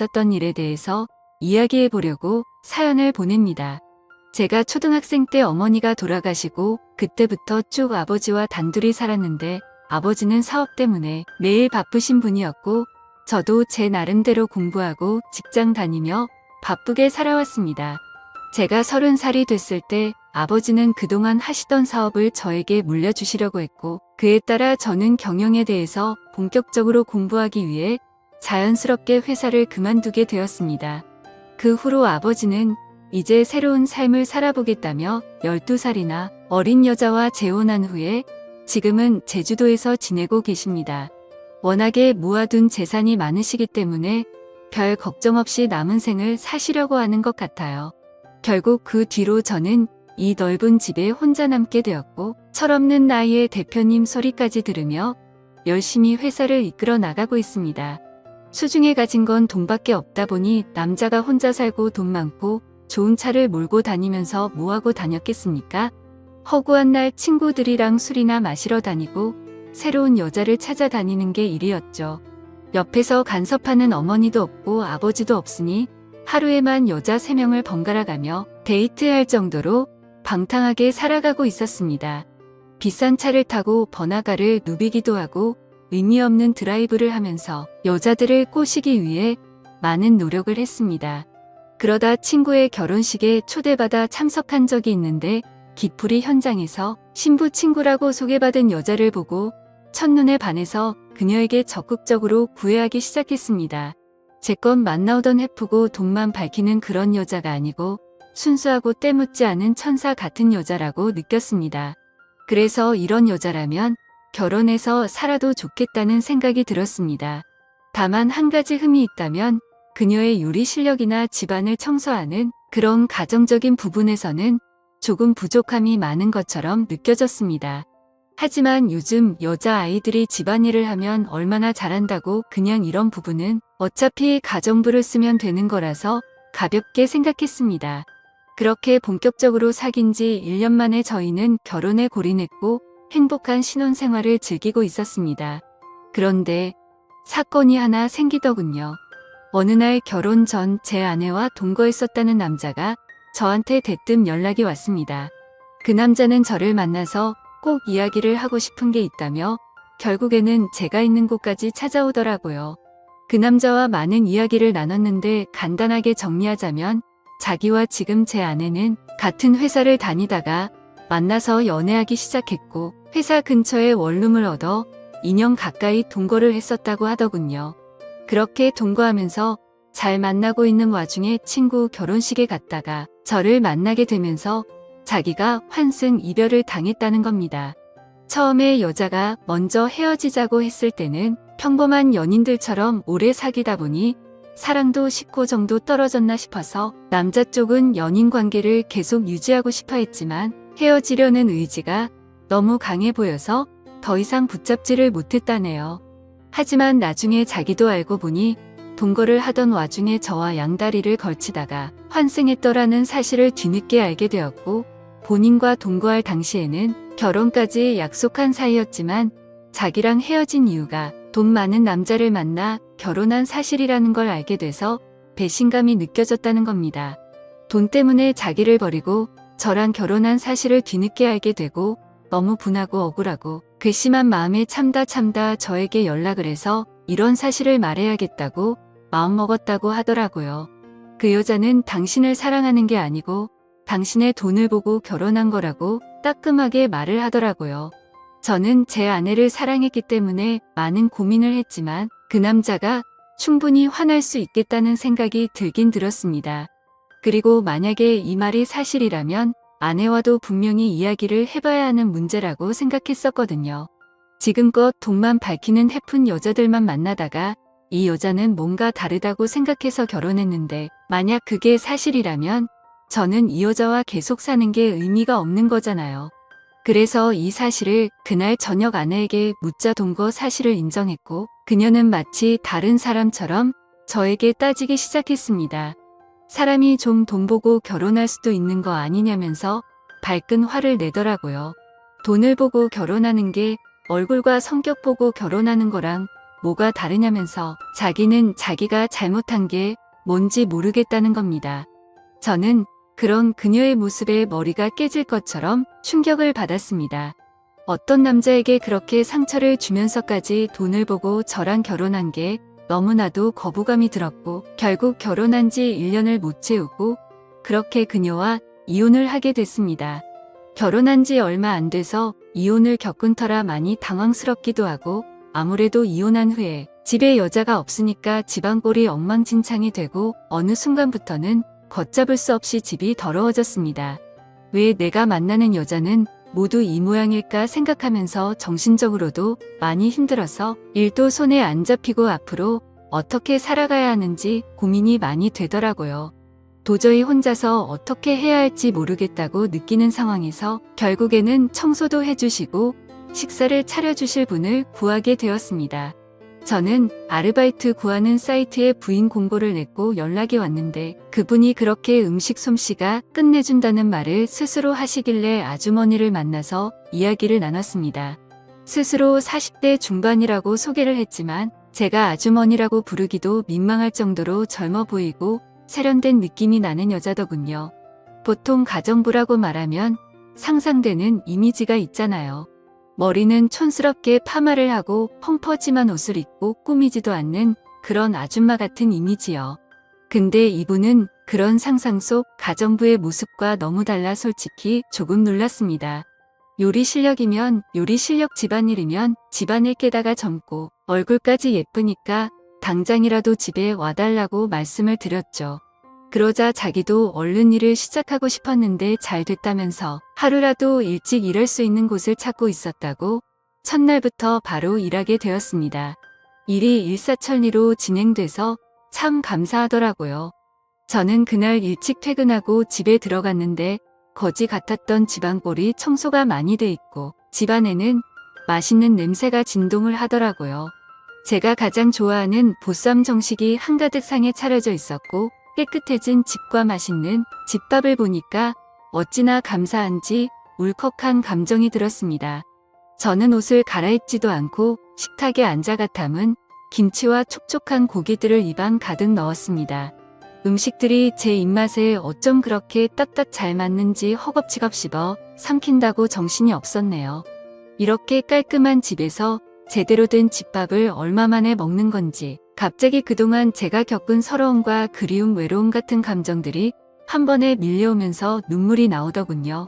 있었던 일에 대해서 이야기해 보려고 사연을 보냅니다. 제가 초등학생 때 어머니가 돌아가시고 그때부터 쭉 아버지와 단둘이 살았는데 아버지는 사업 때문에 매일 바쁘신 분이었고 저도 제 나름대로 공부하고 직장 다니며 바쁘게 살아왔습니다. 제가 서른 살이 됐을 때 아버지는 그동안 하시던 사업을 저에게 물려주시려고 했고 그에 따라 저는 경영에 대해서 본격적으로 공부하기 위해 자연스럽게 회사를 그만두게 되었습니다. 그 후로 아버지는 이제 새로운 삶을 살아보겠다며 12살이나 어린 여자와 재혼한 후에 지금은 제주도에서 지내고 계십니다. 워낙에 모아둔 재산이 많으시기 때문에 별 걱정 없이 남은 생을 사시려고 하는 것 같아요. 결국 그 뒤로 저는 이 넓은 집에 혼자 남게 되었고 철없는 나이에 대표님 소리까지 들으며 열심히 회사를 이끌어 나가고 있습니다. 수중에 가진 건 돈밖에 없다 보니 남자가 혼자 살고 돈 많고 좋은 차를 몰고 다니면서 뭐하고 다녔겠습니까? 허구한 날 친구들이랑 술이나 마시러 다니고 새로운 여자를 찾아다니는 게 일이었죠. 옆에서 간섭하는 어머니도 없고 아버지도 없으니 하루에만 여자 3명을 번갈아 가며 데이트할 정도로 방탕하게 살아가고 있었습니다. 비싼 차를 타고 번화가를 누비기도 하고 의미 없는 드라이브를 하면서 여자들을 꼬시기 위해 많은 노력을 했습니다. 그러다 친구의 결혼식에 초대받아 참석한 적이 있는데 기풀이 현장에서 신부 친구라고 소개받은 여자를 보고 첫눈에 반해서 그녀에게 적극적으로 구애하기 시작했습니다. 제껏 만나오던 해프고 돈만 밝히는 그런 여자가 아니고 순수하고 때묻지 않은 천사 같은 여자라고 느꼈습니다. 그래서 이런 여자라면 결혼해서 살아도 좋겠다는 생각이 들었습니다. 다만 한 가지 흠이 있다면 그녀의 요리 실력이나 집안을 청소하는 그런 가정적인 부분에서는 조금 부족함이 많은 것처럼 느껴졌습니다. 하지만 요즘 여자아이들이 집안일을 하면 얼마나 잘한다고 그냥 이런 부분은 어차피 가정부를 쓰면 되는 거라서 가볍게 생각했습니다. 그렇게 본격적으로 사귄 지 1년 만에 저희는 결혼에 골인했고 행복한 신혼생활을 즐기고 있었습니다. 그런데 사건이 하나 생기더군요. 어느 날 결혼 전 제 아내와 동거했었다는 남자가 저한테 대뜸 연락이 왔습니다. 그 남자는 저를 만나서 꼭 이야기를 하고 싶은 게 있다며 결국에는 제가 있는 곳까지 찾아오더라고요. 그 남자와 많은 이야기를 나눴는데 간단하게 정리하자면 자기와 지금 제 아내는 같은 회사를 다니다가 만나서 연애하기 시작했고 회사 근처에 원룸을 얻어 2년 가까이 동거를 했었다고 하더군요. 그렇게 동거하면서 잘 만나고 있는 와중에 친구 결혼식에 갔다가 저를 만나게 되면서 자기가 환승 이별을 당했다는 겁니다. 처음에 여자가 먼저 헤어지자고 했을 때는 평범한 연인들처럼 오래 사귀다 보니 사랑도 식고 정도 떨어졌나 싶어서 남자 쪽은 연인 관계를 계속 유지하고 싶어 했지만 헤어지려는 의지가 너무 강해 보여서 더 이상 붙잡지를 못했다네요. 하지만 나중에 자기도 알고 보니 동거를 하던 와중에 저와 양다리를 걸치다가 환승했더라는 사실을 뒤늦게 알게 되었고 본인과 동거할 당시에는 결혼까지 약속한 사이였지만 자기랑 헤어진 이유가 돈 많은 남자를 만나 결혼한 사실이라는 걸 알게 돼서 배신감이 느껴졌다는 겁니다. 돈 때문에 자기를 버리고 저랑 결혼한 사실을 뒤늦게 알게 되고 너무 분하고 억울하고 괘씸한 마음에 참다 참다 저에게 연락을 해서 이런 사실을 말해야겠다고 마음먹었다고 하더라고요. 그 여자는 당신을 사랑하는 게 아니고 당신의 돈을 보고 결혼한 거라고 따끔하게 말을 하더라고요. 저는 제 아내를 사랑했기 때문에 많은 고민을 했지만 그 남자가 충분히 화날 수 있겠다는 생각이 들긴 들었습니다. 그리고 만약에 이 말이 사실이라면 아내와도 분명히 이야기를 해봐야 하는 문제라고 생각했었거든요. 지금껏 돈만 밝히는 해픈 여자들만 만나다가 이 여자는 뭔가 다르다고 생각해서 결혼했는데 만약 그게 사실이라면 저는 이 여자와 계속 사는 게 의미가 없는 거잖아요. 그래서 이 사실을 그날 저녁 아내에게 묻자 동거 사실을 인정했고 그녀는 마치 다른 사람처럼 저에게 따지기 시작했습니다. 사람이 좀 돈 보고 결혼할 수도 있는 거 아니냐면서 발끈 화를 내더라고요. 돈을 보고 결혼하는 게 얼굴과 성격 보고 결혼하는 거랑 뭐가 다르냐면서 자기는 자기가 잘못한 게 뭔지 모르겠다는 겁니다. 저는 그런 그녀의 모습에 머리가 깨질 것처럼 충격을 받았습니다. 어떤 남자에게 그렇게 상처를 주면서까지 돈을 보고 저랑 결혼한 게 너무나도 거부감이 들었고 결국 결혼한 지 1년을 못 채우고 그렇게 그녀와 이혼을 하게 됐습니다. 결혼한 지 얼마 안 돼서 이혼을 겪은 터라 많이 당황스럽기도 하고 아무래도 이혼한 후에 집에 여자가 없으니까 집안꼴이 엉망진창이 되고 어느 순간부터는 걷잡을 수 없이 집이 더러워졌습니다. 왜 내가 만나는 여자는 모두 이 모양일까 생각하면서 정신적으로도 많이 힘들어서 일도 손에 안 잡히고 앞으로 어떻게 살아가야 하는지 고민이 많이 되더라고요. 도저히 혼자서 어떻게 해야 할지 모르겠다고 느끼는 상황에서 결국에는 청소도 해주시고 식사를 차려주실 분을 구하게 되었습니다. 저는 아르바이트 구하는 사이트에 부인 공고를 냈고 연락이 왔는데 그분이 그렇게 음식 솜씨가 끝내준다는 말을 스스로 하시길래 아주머니를 만나서 이야기를 나눴습니다. 스스로 40대 중반이라고 소개를 했지만 제가 아주머니라고 부르기도 민망할 정도로 젊어 보이고 세련된 느낌이 나는 여자더군요. 보통 가정부라고 말하면 상상되는 이미지가 있잖아요. 머리는 촌스럽게 파마를 하고 펑퍼짐한 옷을 입고 꾸미지도 않는 그런 아줌마 같은 이미지요. 근데 이분은 그런 상상 속 가정부의 모습과 너무 달라 솔직히 조금 놀랐습니다. 요리 실력이면 요리 실력 집안일이면 집안일 깨다가 젊고 얼굴까지 예쁘니까 당장이라도 집에 와달라고 말씀을 드렸죠. 그러자 자기도 얼른 일을 시작하고 싶었는데 잘 됐다면서 하루라도 일찍 일할 수 있는 곳을 찾고 있었다고 첫날부터 바로 일하게 되었습니다. 일이 일사천리로 진행돼서 참 감사하더라고요. 저는 그날 일찍 퇴근하고 집에 들어갔는데 거지 같았던 집안꼴이 청소가 많이 돼 있고 집안에는 맛있는 냄새가 진동을 하더라고요. 제가 가장 좋아하는 보쌈 정식이 한가득 상에 차려져 있었고 깨끗해진 집과 맛있는 집밥을 보니까 어찌나 감사한지 울컥한 감정이 들었습니다. 저는 옷을 갈아입지도 않고 식탁에 앉아가 담은 김치와 촉촉한 고기들을 입안 가득 넣었습니다. 음식들이 제 입맛에 어쩜 그렇게 딱딱 잘 맞는지 허겁지겁 씹어 삼킨다고 정신이 없었네요. 이렇게 깔끔한 집에서 제대로 된 집밥을 얼마 만에 먹는 건지 갑자기 그동안 제가 겪은 서러움과 그리움 외로움 같은 감정들이 한 번에 밀려오면서 눈물이 나오더군요.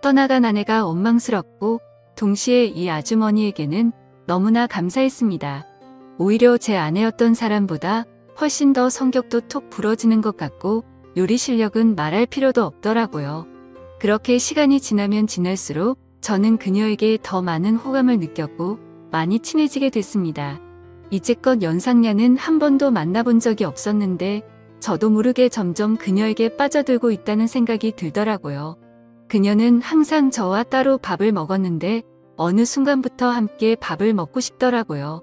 떠나간 아내가 원망스럽고 동시에 이 아주머니에게는 너무나 감사했습니다. 오히려 제 아내였던 사람보다 훨씬 더 성격도 톡 부러지는 것 같고 요리 실력은 말할 필요도 없더라고요. 그렇게 시간이 지나면 지날수록 저는 그녀에게 더 많은 호감을 느꼈고 많이 친해지게 됐습니다. 이제껏 연상녀는 한 번도 만나본 적이 없었는데 저도 모르게 점점 그녀에게 빠져들고 있다는 생각이 들더라고요. 그녀는 항상 저와 따로 밥을 먹었는데 어느 순간부터 함께 밥을 먹고 싶더라고요.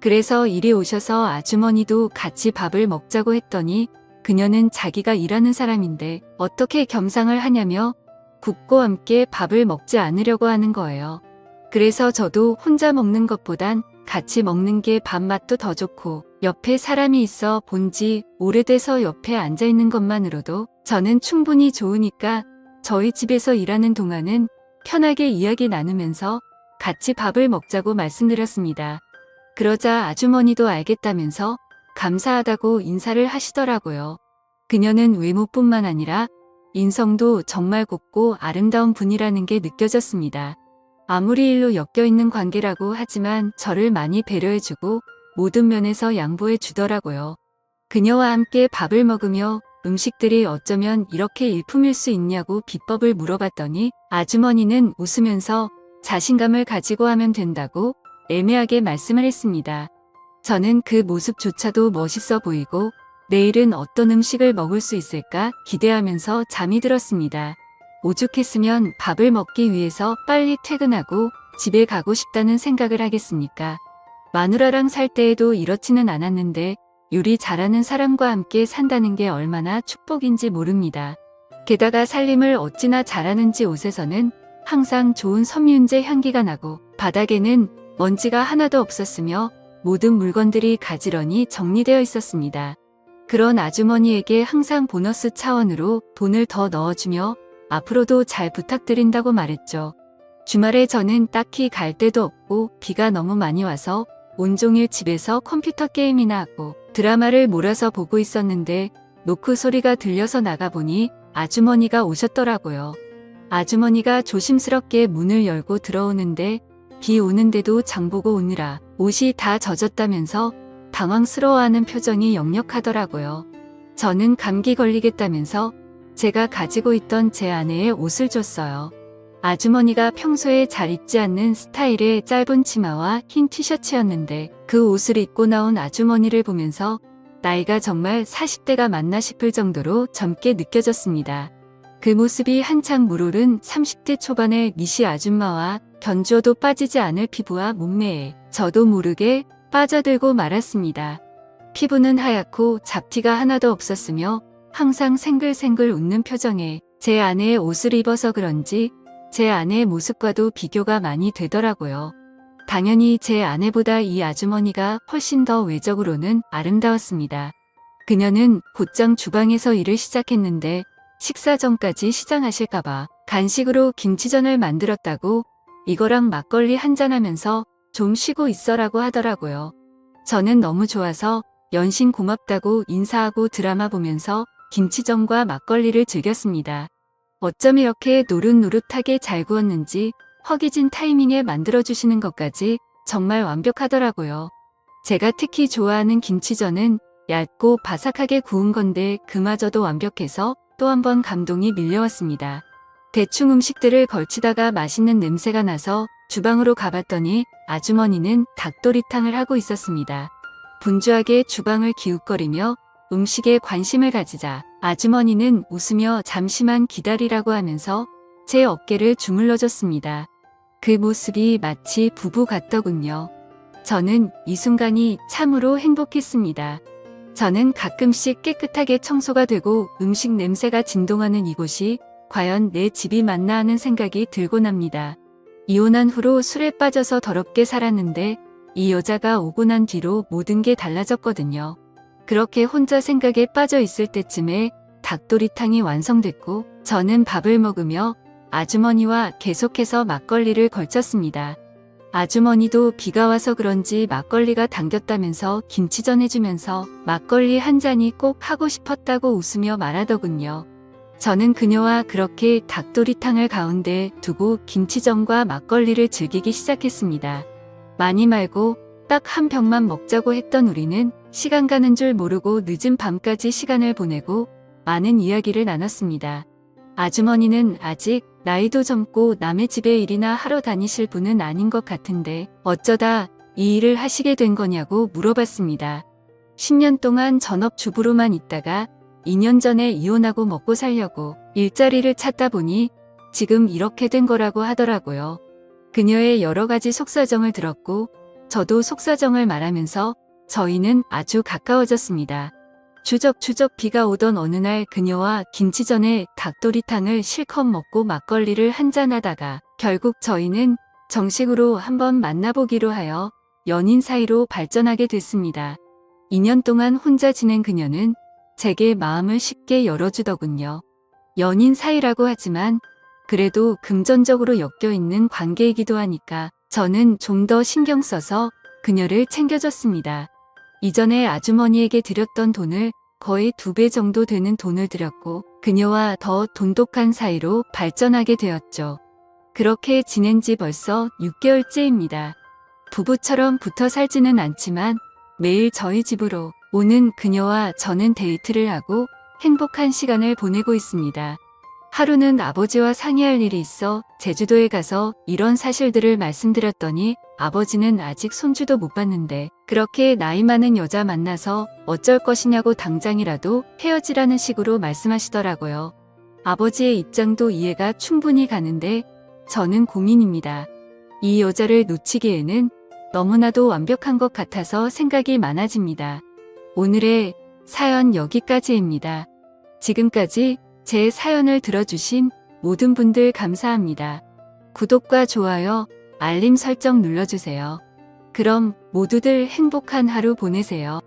그래서 이리 오셔서 아주머니도 같이 밥을 먹자고 했더니 그녀는 자기가 일하는 사람인데 어떻게 겸상을 하냐며 굽고 함께 밥을 먹지 않으려고 하는 거예요. 그래서 저도 혼자 먹는 것보단 같이 먹는 게 밥맛도 더 좋고 옆에 사람이 있어 본지 오래돼서 옆에 앉아 있는 것만으로도 저는 충분히 좋으니까 저희 집에서 일하는 동안은 편하게 이야기 나누면서 같이 밥을 먹자고 말씀드렸습니다. 그러자 아주머니도 알겠다면서 감사하다고 인사를 하시더라고요. 그녀는 외모뿐만 아니라 인성도 정말 곱고 아름다운 분이라는 게 느껴졌습니다. 아무리 일로 엮여 있는 관계라고 하지만 저를 많이 배려해주고 모든 면에서 양보해 주더라고요. 그녀와 함께 밥을 먹으며 음식들이 어쩌면 이렇게 일품일 수 있냐고 비법을 물어봤더니 아주머니는 웃으면서 자신감을 가지고 하면 된다고 애매하게 말씀을 했습니다. 저는 그 모습조차도 멋있어 보이고 내일은 어떤 음식을 먹을 수 있을까 기대하면서 잠이 들었습니다. 오죽했으면 밥을 먹기 위해서 빨리 퇴근하고 집에 가고 싶다는 생각을 하겠습니까? 마누라랑 살 때에도 이렇지는 않았는데 요리 잘하는 사람과 함께 산다는 게 얼마나 축복인지 모릅니다. 게다가 살림을 어찌나 잘하는지 옷에서는 항상 좋은 섬유유제 향기가 나고 바닥에는 먼지가 하나도 없었으며 모든 물건들이 가지런히 정리되어 있었습니다. 그런 아주머니에게 항상 보너스 차원으로 돈을 더 넣어주며 앞으로도 잘 부탁드린다고 말했죠. 주말에 저는 딱히 갈 데도 없고 비가 너무 많이 와서 온종일 집에서 컴퓨터 게임이나 하고 드라마를 몰아서 보고 있었는데 노크 소리가 들려서 나가보니 아주머니가 오셨더라고요. 아주머니가 조심스럽게 문을 열고 들어오는데 비 오는데도 장보고 오느라 옷이 다 젖었다면서 당황스러워하는 표정이 역력하더라고요. 저는 감기 걸리겠다면서 제가 가지고 있던 제 아내의 옷을 줬어요. 아주머니가 평소에 잘 입지 않는 스타일의 짧은 치마와 흰 티셔츠였는데 그 옷을 입고 나온 아주머니를 보면서 나이가 정말 40대가 맞나 싶을 정도로 젊게 느껴졌습니다. 그 모습이 한창 물오른 30대 초반의 미시 아줌마와 견주어도 빠지지 않을 피부와 몸매에 저도 모르게 빠져들고 말았습니다. 피부는 하얗고 잡티가 하나도 없었으며 항상 생글생글 웃는 표정에 제 아내의 옷을 입어서 그런지 제 아내의 모습과도 비교가 많이 되더라고요. 당연히 제 아내보다 이 아주머니가 훨씬 더 외적으로는 아름다웠습니다. 그녀는 곧장 주방에서 일을 시작했는데 식사 전까지 시장하실까봐 간식으로 김치전을 만들었다고 이거랑 막걸리 한잔하면서 좀 쉬고 있어라고 하더라고요. 저는 너무 좋아서 연신 고맙다고 인사하고 드라마 보면서 김치전과 막걸리를 즐겼습니다. 어쩜 이렇게 노릇노릇하게 잘 구웠는지 허기진 타이밍에 만들어주시는 것까지 정말 완벽하더라고요. 제가 특히 좋아하는 김치전은 얇고 바삭하게 구운 건데 그마저도 완벽해서 또 한 번 감동이 밀려왔습니다. 대충 음식들을 걸치다가 맛있는 냄새가 나서 주방으로 가봤더니 아주머니는 닭도리탕을 하고 있었습니다. 분주하게 주방을 기웃거리며 음식에 관심을 가지자 아주머니는 웃으며 잠시만 기다리라고 하면서 제 어깨를 주물러줬습니다. 그 모습이 마치 부부 같더군요. 저는 이 순간이 참으로 행복했습니다. 저는 가끔씩 깨끗하게 청소가 되고 음식 냄새가 진동하는 이곳이 과연 내 집이 맞나 하는 생각이 들곤 합니다. 이혼한 후로 술에 빠져서 더럽게 살았는데 이 여자가 오고 난 뒤로 모든 게 달라졌거든요. 그렇게 혼자 생각에 빠져 있을 때쯤에 닭도리탕이 완성됐고 저는 밥을 먹으며 아주머니와 계속해서 막걸리를 걸쳤습니다. 아주머니도 비가 와서 그런지 막걸리가 당겼다면서 김치전 해주면서 막걸리 한 잔이 꼭 하고 싶었다고 웃으며 말하더군요. 저는 그녀와 그렇게 닭도리탕을 가운데 두고 김치전과 막걸리를 즐기기 시작했습니다. 많이 말고 딱 한 병만 먹자고 했던 우리는 시간 가는 줄 모르고 늦은 밤까지 시간을 보내고 많은 이야기를 나눴습니다. 아주머니는 아직 나이도 젊고 남의 집에 일이나 하러 다니실 분은 아닌 것 같은데 어쩌다 이 일을 하시게 된 거냐고 물어봤습니다. 10년 동안 전업주부로만 있다가 2년 전에 이혼하고 먹고 살려고 일자리를 찾다 보니 지금 이렇게 된 거라고 하더라고요. 그녀의 여러 가지 속사정을 들었고 저도 속사정을 말하면서 저희는 아주 가까워졌습니다. 주적주적 비가 오던 어느 날 그녀와 김치전에 닭도리탕을 실컷 먹고 막걸리를 한잔하다가 결국 저희는 정식으로 한번 만나보기로 하여 연인 사이로 발전하게 됐습니다. 2년 동안 혼자 지낸 그녀는 제게 마음을 쉽게 열어주더군요. 연인 사이라고 하지만 그래도 금전적으로 엮여 있는 관계이기도 하니까 저는 좀 더 신경 써서 그녀를 챙겨줬습니다. 이전에 아주머니에게 드렸던 돈을 거의 두 배 정도 되는 돈을 들였고 그녀와 더 돈독한 사이로 발전하게 되었죠. 그렇게 지낸 지 벌써 6개월째입니다. 부부처럼 붙어 살지는 않지만 매일 저희 집으로 오는 그녀와 저는 데이트를 하고 행복한 시간을 보내고 있습니다. 하루는 아버지와 상의할 일이 있어 제주도에 가서 이런 사실들을 말씀드렸더니 아버지는 아직 손주도 못 봤는데 그렇게 나이 많은 여자 만나서 어쩔 것이냐고 당장이라도 헤어지라는 식으로 말씀하시더라고요. 아버지의 입장도 이해가 충분히 가는데 저는 고민입니다. 이 여자를 놓치기에는 너무나도 완벽한 것 같아서 생각이 많아집니다. 오늘의 사연 여기까지입니다. 지금까지 제 사연을 들어주신 모든 분들 감사합니다. 구독과 좋아요, 알림 설정 눌러주세요. 그럼 모두들 행복한 하루 보내세요.